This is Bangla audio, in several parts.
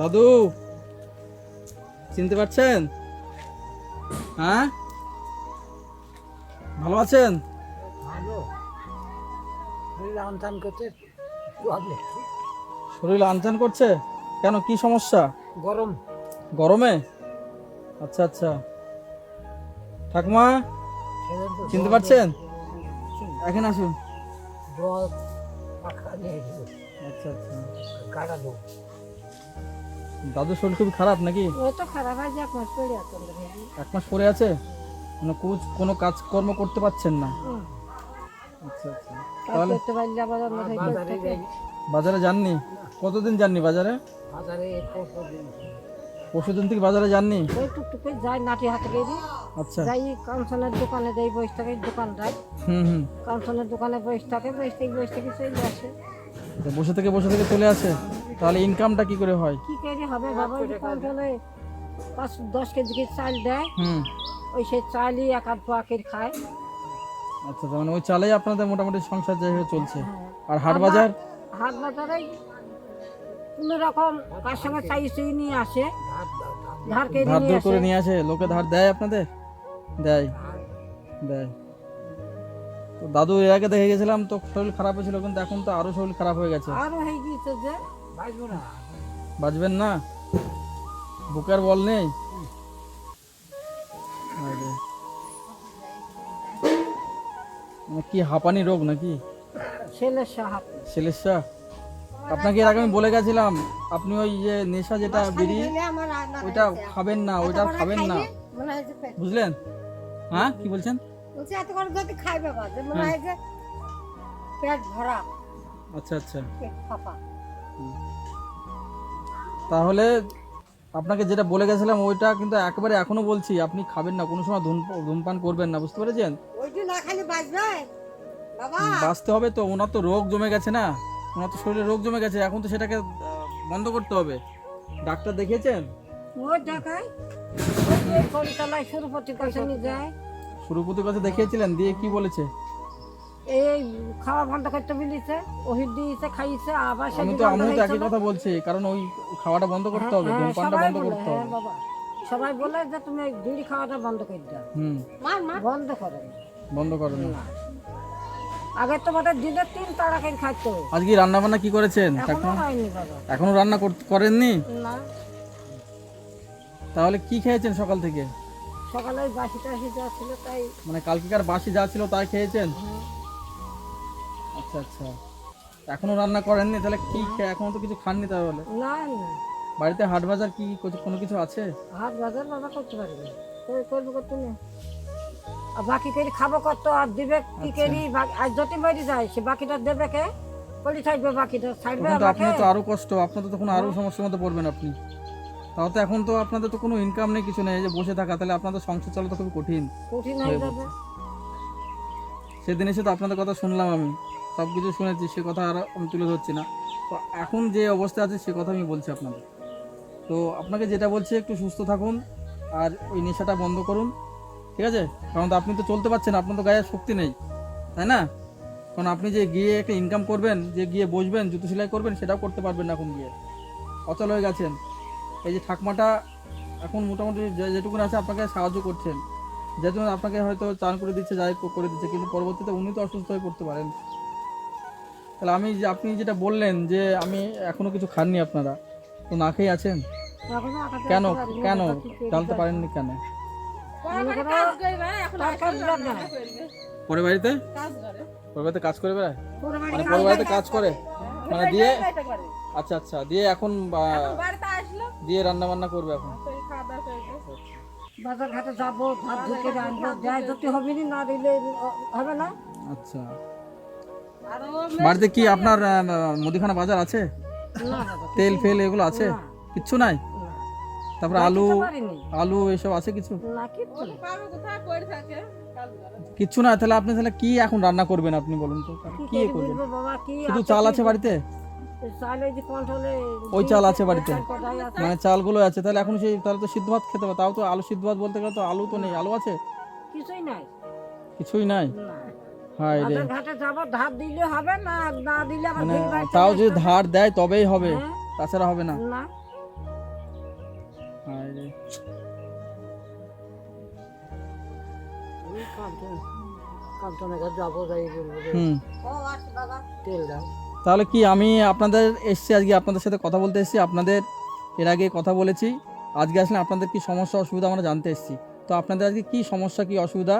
দাদু চিনতে পারছেন? হ্যাঁ? ভালো আছেন? ভালো। শরীর আনচান করছে কেন কি সমস্যা? গরম। গরমে? আচ্ছা আচ্ছা। ঠাকুমা চিনতে পারছেন? এখন আসুন। আচ্ছা আচ্ছা। কাটা দাদুর শরীর খুব খারাপ নাকি? ও তো খারাপ যাক মাস পড়ে আছে এক মাস পরে আছে? মানে কুচ কোনো কাজকর্ম করতে পারছেন না? আচ্ছা আচ্ছা। তাহলে বাজারে যাননি? কতদিন যাননি বাজারে? বাজারে পরশু দিন থেকে বাজারে যাননি? ওই টুকটুক যাই নাটি হাতে গেছি। আচ্ছা। যাই কাঞ্চনের দোকানে যাই বসে থাকে দোকান যাই হুম হুম। কাঞ্চনের দোকানে বসে থাকে বসে থেকে বসে থেকে চলে আসে। বসে থেকে বসে থেকে চলে আসে তাহলে ইনকামটা কি করে হয়? কি করে হবে বাবা? ওই যে পাঁচ দশ কেজি চাল দেয়? হুম। ওই সেই চালই এক আধ পোয়া করে খায়। আচ্ছা মানে ওই চালেই আপনাদের মোটামুটি সংসার যেভাবে চলছে। হ্যাঁ। আর হাট বাজার? হাট বাজারে কোনো রকম কার সঙ্গে চাই চুই নিয়ে আসে। ধার করে নিয়ে আসে? লোকে ধার দেয় আপনাদের? দেয়। দেয়। তো দাদু এর আগে দেখে গেছিলাম তো শরীর খারাপ হয়েছিল কিন্তু এখন তো আরও শরীর খারাপ হয়ে গেছে। আরও হয়ে গিয়েছে যে বাঁচবো না। বাঁচবেন না? বুকের বল নেই? মানে কি হাঁপানি রোগ নাকি? ছেলের আপনাকে এর আগে আমি বলে গেছিলাম আপনি ওই যে নেশা যেটা বিড়ি ওইটা খাবেন না ওইটা খাবেন না। বুঝলেন? হ্যাঁ? কি বলছেন? বলছি এত করে যদি খাইবে বা যে মনে হয় যে পেট ভরা। আচ্ছা আচ্ছা। পেট ফাঁপা। তাহলে আপনাকে যেটা বলে গেছিলাম ওইটা কিন্তু একেবারে এখনও বলছি আপনি খাবেন না কোনো সময় ধূমপ- ধূমপান করবেন না বুঝতে পেরেছেন? ওইটি না খালি বাঁচবে? বাবা! বাঁচতে হবে তো ওনার তো রোগ জমে গেছে না। ওনার তো শরীরে রোগ জমে গেছে এখন তো সেটাকে বন্ধ করতে হবে। ডাক্তার দেখিয়েছেন? ওই সুরপতি কাছে যায়। সুরপতির কাছে দেখিয়েছিলেন? দিয়ে কি বলেছে? এই খাওয়া বন্ধ করতে বলেছে ওষুধ দিয়েছে খাইছে আবার আমি তো আমিও তো একই কথা বলছি কারণ ওই খাওয়াটা বন্ধ করতে হবে হ্যাঁ, ধূমপানটা সবাই বন্ধ করতে হ্যাঁ হবে। সবাই বলে যে তুমি বিড়ি খাওয়াটা বন্ধ করে দাও। হুম। বন্ধ করে। বন্ধ করো না। আগে দিনে তিন তারা করে খাইতো। আজকে রান্না বান্না কি করেছেন এখনও রান্না কর- করেননি? না। তাহলে কি খেয়েছেন সকাল থেকে? সকালে ওই বাসি টাসি যা ছিল তাই মানে কালকেকার বাসি যা ছিল তাই খেয়েছেন? আচ্ছা আচ্ছা। এখনও রান্না করেননি? তাহলে কি এখনও তো কিছু খাননি তাহলে? না না। বাড়িতে হাট বাজার কি কোনো কিছু আছে? হাত বাজার বাবা করতে কই করব করতে না। বাকি করে খাব কত? আর দিবে কি আচ্ছা। করি আর মরি যায় সে বাকিটা দেবে কে? করি থাকবে বাকিটা ছাড়বে আপনার তো আরও কষ্ট। আপনার তো তখন আরও সমস্যার মধ্যে পড়বেন আপনি। তাও তো এখন তো আপনাদের তো কোনো ইনকাম নেই কিছু নেই যে বসে থাকা তাহলে আপনাদের সংসার চলা তো খুবই কঠিন। কঠিন হয়ে যাবে। সেদিন এসে তো আপনাদের কথা শুনলাম আমি সব কিছু শুনেছি সে কথা আর আমি তুলে ধরছি না। তো এখন যে অবস্থা আছে সে কথা আমি বলছি আপনাদের। তো আপনাকে যেটা বলছি একটু সুস্থ থাকুন আর ওই নেশাটা বন্ধ করুন ঠিক আছে? কারণ তো আপনি তো চলতে পারছেন আপনার তো গায়ে শক্তি নেই তাই না? কারণ আপনি যে গিয়ে একটা ইনকাম করবেন যে গিয়ে বসবেন জুতো সেলাই করবেন সেটাও করতে পারবেন না এখন গিয়ে। অচল হয়ে গেছেন। এই যে ঠাকমাটা এখন মোটামুটি যে- যেটুকুন আছে আপনাকে সাহায্য করছেন। যেহেতু আপনাকে হয়তো চান করে দিচ্ছে, যাই করে দিচ্ছে, কিন্তু পরবর্তীতে উনি তো অসুস্থ হয়ে পড়তে পারেন। তাহলে আমি যে আপনি যেটা বললেন যে আমি এখনও কিছু খাননি আপনারা, তো না খেয়ে আছেন? কেন? কেন? জানতে পারেননি কেন। পরে বাড়িতে? পরে বাড়িতে কাজ করে বেড়ায়? মানে পরে বাড়িতে কাজ করে? মানে দিয়ে? আচ্ছা আচ্ছা দিয়ে এখন দিয়ে রান্না বান্না করবে এখন। বাজার ঘাটে যাব ধার ঢুকে আনব যাই যদি হবে না, দিলে হবে না। আচ্ছা। বাড়িতে কি আপনার মুদিখানা বাজার আছে? তেল ফেল এগুলো আছে। কিচ্ছু নাই। তারপরে আলু আলু এসব আছে কিছু? কিচ্ছু না। তাহলে আপনি তাহলে কি এখন রান্না করবেন আপনি বলুন তো? কি করবেন? শুধু চাল আছে বাড়িতে? ওই চাল আছে বাড়িতে। মানে চালগুলো আছে তাহলে এখন সেই তাহলে তো সিদ্ধ ভাত খেতে হবে তাও তো আলু সিদ্ধ ভাত বলতে গেলে তো আলু তো নেই আলু আছে? কিছুই নাই। কিছুই নাই? হায় রে। ঘাটে যাব ধার দিলে হবে না না দিলে আবার মানে তাও যদি ধার দেয় তবেই হবে হ্যাঁ, তাছাড়া হবে না। না। হায় রে। কান্তনের কাছে যাব যাই বলব। যে হুম তেল দাও। তাহলে কি আমি আপনাদের এসছি আজকে আপনাদের সাথে কথা বলতে এসেছি? আপনাদের এর আগে কথা বলেছি। আজকে আসলে আপনাদের কি সমস্যা অসুবিধা আমরা জানতে এসেছি। তো আপনাদের আজকে কি সমস্যা কি অসুবিধা?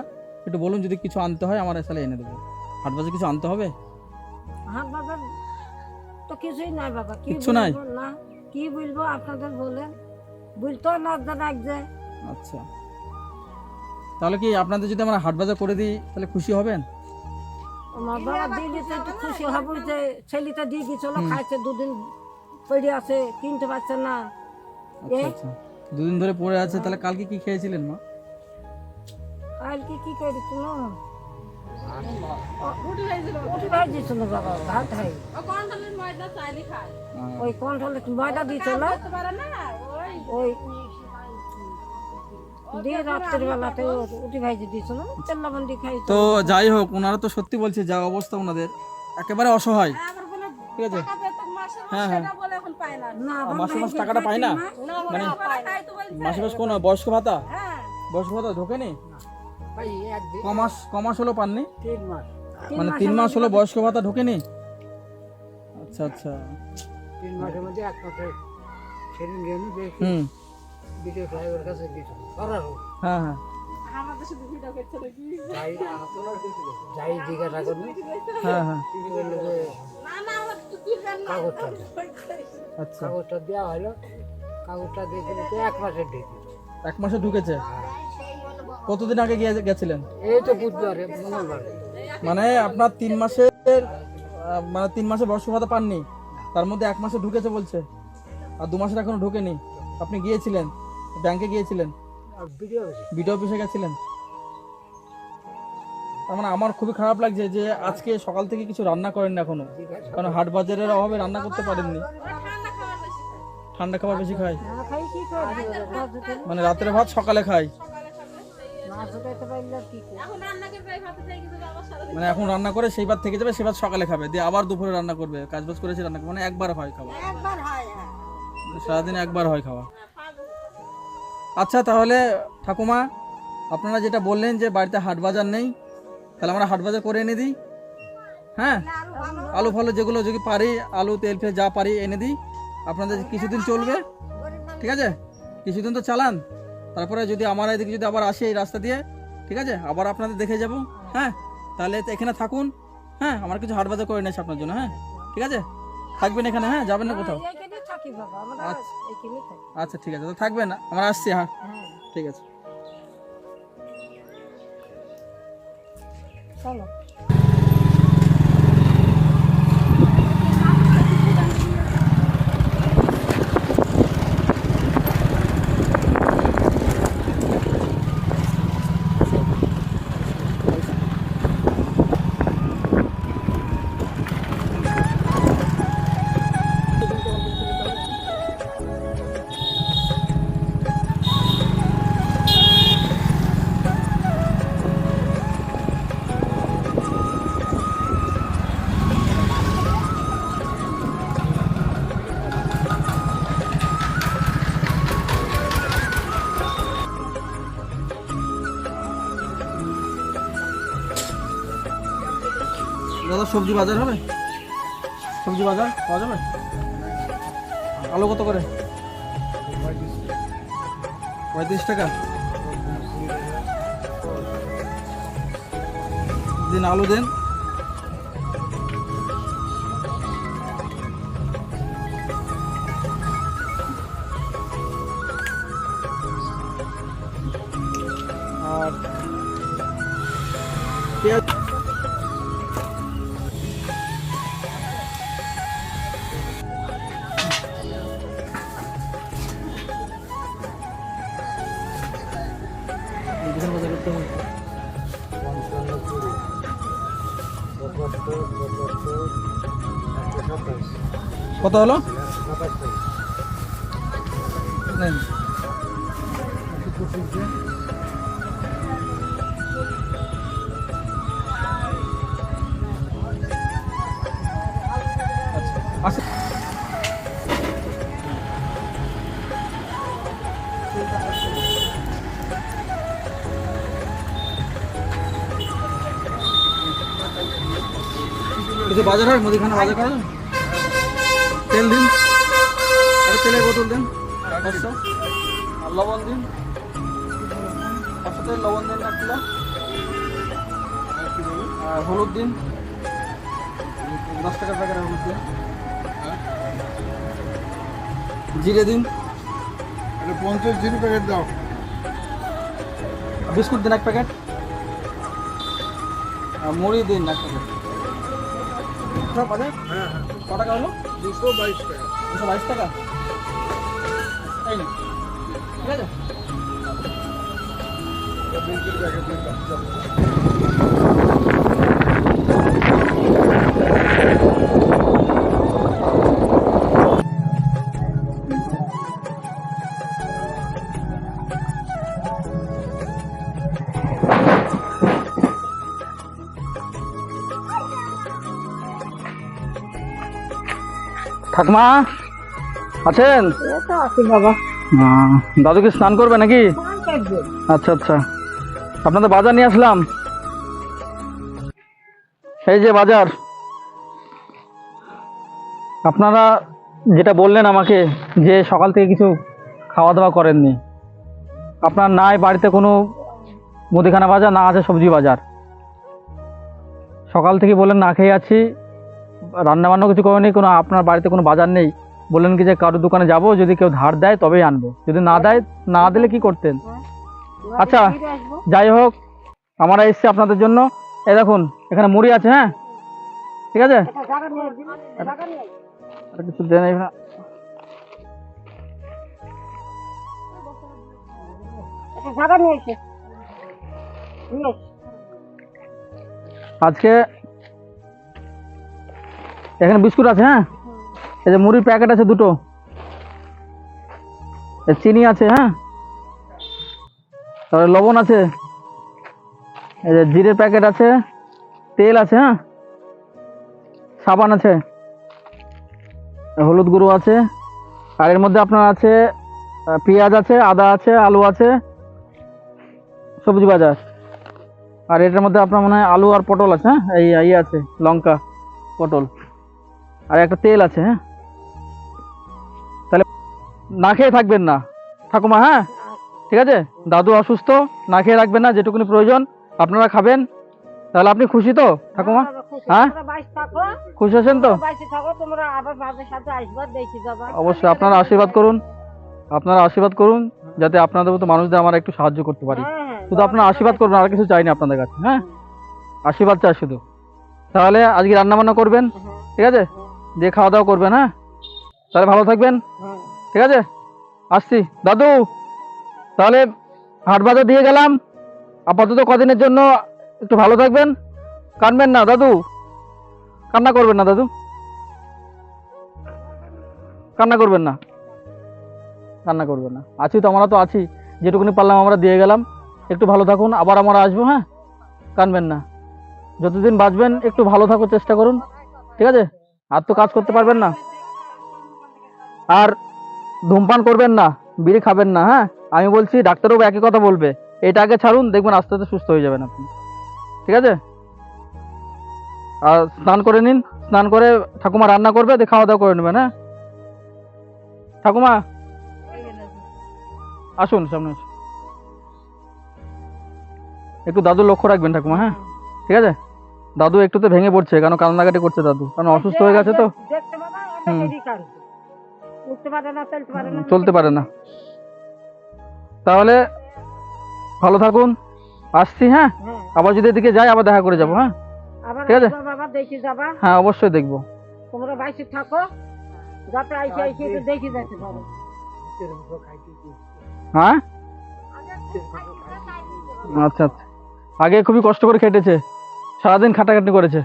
একটু বলুন যদি কিছু আনতে হয় আমার আসলে এনে দেবো। হাট বাজারে কিছু আনতে হবে? হাট বাজার তো কিছুই নাই বাবা কি কিচ্ছু নাই? না কি বলব আপনাদের বলেন বলতো লজ্জা লাগছে আচ্ছা। তাহলে কি আপনাদের যদি আমরা হাট বাজার করে দিই তাহলে খুশি হবেন? আমার বাবা দিয়ে দিতে একটু খুশি হব যে ছেলেটা দিয়ে গেছিল খাইছে দুদিন পড়ে আছে কিনতে পারছে না। আচ্ছা আচ্ছা। দুদিন ধরে পড়ে আছে তাহলে কালকে কি খেয়েছিলেন মা? কালকে কি করেছিল বাবা ভাত খাই। ওই কন্ট্রোলে ময়দা দিয়েছিল। ওই তো যাই হোক ওনারা তো সত্যি বলছে যা অবস্থা ওনাদের একেবারে অসহায়। ঠিক আছে? হ্যাঁ হ্যাঁ। মাসে মাস টাকাটা পায় না? মানে মাসে মাস কোন বয়স্ক ভাতা? বয়স্ক ভাতা ঢোকেনি ভাই একদিন ক মাস ক মাস হলো পাননি? মানে তিন মাস হলো বয়স্ক ভাতা ঢোকেনি আচ্ছা আচ্ছা। তিন মাসের মধ্যে এক মাসের সেদিন হুম। বিডিও সাহেবের কাছে গেছিল করার হ্যাঁ হ্যাঁ। যাই জিজ্ঞাসা হ্যাঁ হ্যাঁ। কাগজটা আচ্ছা। কাগজটা দেওয়া হলো। কাগজটা দেখে এক মাসে ঢুকেছে? কতদিন আগে গিয়ে গেছিলেন? এই তো বুধবারে মঙ্গলবারে। মানে আপনার তিন মাসের মানে তিন মাসে বর্ষ ভাতা পাননি? তার মধ্যে এক মাসে ঢুকেছে বলছে। আর দু মাসের এখনও ঢুকেনি। আপনি গিয়েছিলেন? ব্যাংকে গিয়েছিলেন? বিডিও অফিসে। গেছিলেন? তার মানে আমার খুবই খারাপ লাগছে যে আজকে সকাল থেকে কিছু রান্না করেন না এখনও। কারণ হাট বাজারের অভাবে রান্না করতে পারেননি। ঠান্ডা খাবার বেশি খায়। খাই মানে রাতের ভাত সকালে করব? মানে এখন রান্না করে সেই ভাত থেকে যাবে সেই ভাত সকালে খাবে। দিয়ে আবার দুপুরে রান্না করবে কাজ বাজ করেছে রান্না মানে একবার হয় খাওয়া। হয় সারাদিন একবার হয় খাওয়া। আচ্ছা তাহলে ঠাকুমা, আপনারা যেটা বললেন যে বাড়িতে হাট বাজার নেই, তাহলে আমরা হাট বাজার করে এনে দিই। হ্যাঁ? আলু ফালু যেগুলো যদি পারি, আলু, তেল ফেল যা পারি এনে দিই। আপনাদের কিছুদিন চলবে। ঠিক আছে? কিছুদিন তো চালান। তারপরে যদি আমার এদিকে যদি আবার আসে এই রাস্তা দিয়ে, ঠিক আছে? আবার আপনাদের দেখে যাব। হ্যাঁ? তাহলে এখানে থাকুন। হ্যাঁ? আমার কিছু হাট বাজার করে নিয়েছি আপনার জন্য। হ্যাঁ? ঠিক আছে? থাকবেন এখানে। হ্যাঁ? যাবেন না কোথাও। থাকি বাবা আমরা আচ্ছা। থাকি। আচ্ছা ঠিক আছে তো থাকবেন না। আমরা আসছি হ্যাঁ। হ্যাঁ। ঠিক আছে। চলো। সবজি বাজার হবে? সবজি বাজার পাওয়া যাবে? আলু কত করে? পঁয়ত্রিশ টাকা। দিন আলু দেন। বিকেল বাজার করতে হবে কত হলো? নেন। যদি বাজার হয় মুদিখানা বাজার করা তেল দিন। আরে তেলের বোতল দিন। পাঁচশো। আর লবণ দিন। তার সাথে লবণ দিন এক কিলো। আর হলুদ দিন। দশ টাকার প্যাকেট হলুদ দিন। জিরে দিন। পঞ্চাশ জিরো প্যাকেট দাও। বিস্কুট দিন এক প্যাকেট আর মুড়ি দিন এক প্যাকেট সব আছে হ্যাঁ হ্যাঁ। ক টাকা হলো? দুশো বাইশ টাকা। দুশো বাইশ টাকা? তাই না। ঠিক আছে? প্যাকেট ঠাকুমা আছেন? বাবা। দাদু কি স্নান করবে নাকি? আচ্ছা আচ্ছা। আপনাদের বাজার নিয়ে আসলাম। এই যে বাজার। আপনারা যেটা বললেন আমাকে যে সকাল থেকে কিছু খাওয়া দাওয়া করেননি। আপনার নাই বাড়িতে কোনো মুদিখানা বাজার না আছে সবজি বাজার। সকাল থেকে বললেন না খেয়ে আছি। রান্না বান্না কিছু করেনি, কোনো আপনার বাড়িতে কোনো বাজার নেই, বললেন কি যে কারোর দোকানে যাব, যদি কেউ ধার দেয় তবেই আনব, যদি না দেয়, না দিলে কি করতেন? আচ্ছা। যাই হোক, আমরা এসছি আপনাদের জন্য। এই দেখুন, এখানে মুড়ি আছে হ্যাঁ? ঠিক আছে? আজকে এখানে বিস্কুট আছে হ্যাঁ? এই যে মুড়ির প্যাকেট আছে দুটো। চিনি আছে হ্যাঁ? তারপরে লবণ আছে। এই যে জিরের প্যাকেট আছে তেল আছে হ্যাঁ? সাবান আছে হলুদ গুঁড়ো আছে আর এর মধ্যে আপনার আছে পেঁয়াজ আছে আদা আছে আলু আছে সবজি বাজার। আর এটার মধ্যে আপনার মনে হয় আলু আর পটল আছে হ্যাঁ? এই ইয়ে আছে লঙ্কা পটল। আর একটা তেল আছে হ্যাঁ? তাহলে না খেয়ে থাকবেন না। ঠাকুমা হ্যাঁ? ঠিক আছে? দাদু অসুস্থ না খেয়ে রাখবেন না যেটুকুনি প্রয়োজন আপনারা খাবেন। তাহলে আপনি খুশি তো? ঠাকুমা হ্যাঁ? খুশি আছেন তো? অবশ্যই আপনারা আশীর্বাদ করুন। আপনারা আশীর্বাদ করুন যাতে আপনাদের মতো মানুষদের আমার একটু সাহায্য করতে পারি। হ্যাঁ, হ্যাঁ, শুধু আপনার আশীর্বাদ করবেন আর কিছু চাইনি আপনাদের কাছে হ্যাঁ? আশীর্বাদ চাই শুধু। তাহলে আজকে রান্না বান্না করবেন হ্যাঁ, ঠিক আছে? দিয়ে খাওয়া দাওয়া করবেন হ্যাঁ তাহলে ভালো থাকবেন। হ্যাঁ। ঠিক আছে? আসছি। দাদু তাহলে হাট বাজার দিয়ে গেলাম। আপাতত কদিনের জন্য একটু ভালো থাকবেন। কানবেন না দাদু। কান্না করবেন না দাদু। কান্না করবেন না। কান্না করবেন না। আছি তো আমরা তো আছি। যেটুকুনি পারলাম আমরা দিয়ে গেলাম। একটু ভালো থাকুন আবার আমরা আসব হ্যাঁ? কানবেন না। যতদিন বাঁচবেন একটু ভালো থাকার চেষ্টা করুন। ঠিক আছে? আর তো কাজ করতে পারবেন না। আর ধূমপান করবেন না, বিড়ি খাবেন না হ্যাঁ? আমি বলছি, ডাক্তারবাবু একই কথা বলবে। এটা আগে ছাড়ুন, দেখবেন আস্তে আস্তে সুস্থ হয়ে যাবেন আপনি। ঠিক আছে? আর স্নান করে নিন, স্নান করে ঠাকুমা রান্না করবে, দিয়ে খাওয়া দাওয়া করে নেবেন হ্যাঁ? ঠাকুমা? আসুন, সামনে একটু দাদু লক্ষ্য রাখবেন ঠাকুমা হ্যাঁ? ঠিক আছে? দাদু একটু তো ভেঙে পড়ছে কেন কান্নাকাটি করছে দাদু? কারণ অসুস্থ হয়ে গেছে তো? চলতে পারে না। চলতে পারে না। তাহলে ভালো থাকুন আসছি হ্যাঁ? হ্যাঁ। আবার যদি এদিকে যাই আবার দেখা করে যাব হ্যাঁ? ঠিক আছে। হ্যাঁ অবশ্যই দেখব। তোমরা বাইশে থাকো। যাতে আইসে আইসে একটু দেখি যেতে পারো হ্যাঁ? আচ্ছা আচ্ছা। আগে খুবই কষ্ট করে খেটেছে। সারাদিন খাটাখাটি করেছে।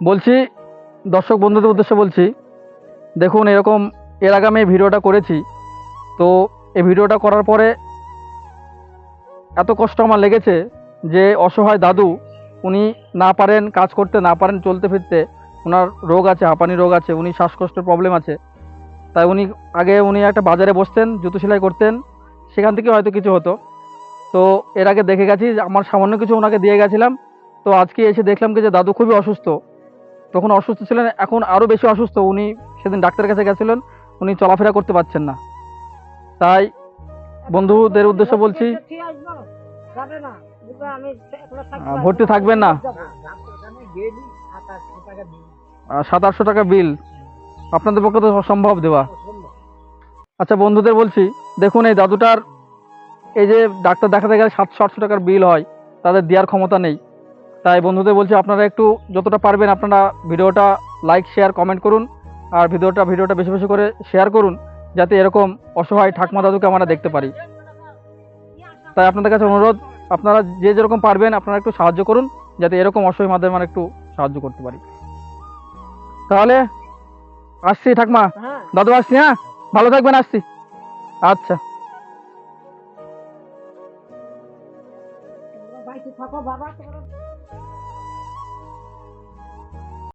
বলছি দর্শক বন্ধুদের উদ্দেশ্যে বলছি দেখুন এরকম এর আগে আমি এই ভিডিওটা করেছি তো এই ভিডিওটা করার পরে এত কষ্ট আমার লেগেছে যে অসহায় দাদু উনি না পারেন কাজ করতে না পারেন চলতে ফিরতে ওনার রোগ আছে হাঁপানি রোগ আছে উনি শ্বাসকষ্টের প্রবলেম আছে। তাই উনি আগে উনি একটা বাজারে বসতেন জুতো সেলাই করতেন সেখান থেকে হয়তো কিছু হতো। তো এর আগে দেখে গেছি আমার সামান্য কিছু ওনাকে দিয়ে গেছিলাম। তো আজকে এসে দেখলাম কি যে দাদু খুবই অসুস্থ। তখন অসুস্থ ছিলেন, এখন আরও বেশি অসুস্থ। উনি সেদিন ডাক্তারের কাছে গেছিলেন, উনি চলাফেরা করতে পারছেন না। তাই বন্ধুদের উদ্দেশ্যে বলছি ভর্তি থাকবেন না? সাত আটশো টাকা বিল। আপনাদের পক্ষে তো সম্ভব দেওয়া। আচ্ছা বন্ধুদের বলছি, দেখুন এই দাদুটার এই যে ডাক্তার দেখাতে গেলে সাতশো আটশো টাকার বিল হয় তাদের দেওয়ার ক্ষমতা নেই। তাই বন্ধুদের বলছি আপনারা একটু যতটা পারবেন আপনারা ভিডিওটা লাইক শেয়ার কমেন্ট করুন আর ভিডিওটা ভিডিওটা বেশি বেশি করে শেয়ার করুন যাতে এরকম অসহায় ঠাকমা দাদুকে আমরা দেখতে পারি। তাই আপনাদের কাছে অনুরোধ আপনারা যে যেরকম পারবেন আপনারা একটু সাহায্য করুন যাতে এরকম অসহায় মাধ্যমে আমরা একটু সাহায্য করতে পারি। তাহলে আসছি ঠাকমা। হ্যাঁ। দাদু আসছি হ্যাঁ? ভালো থাকবেন আসছি। আচ্ছা। апа обаа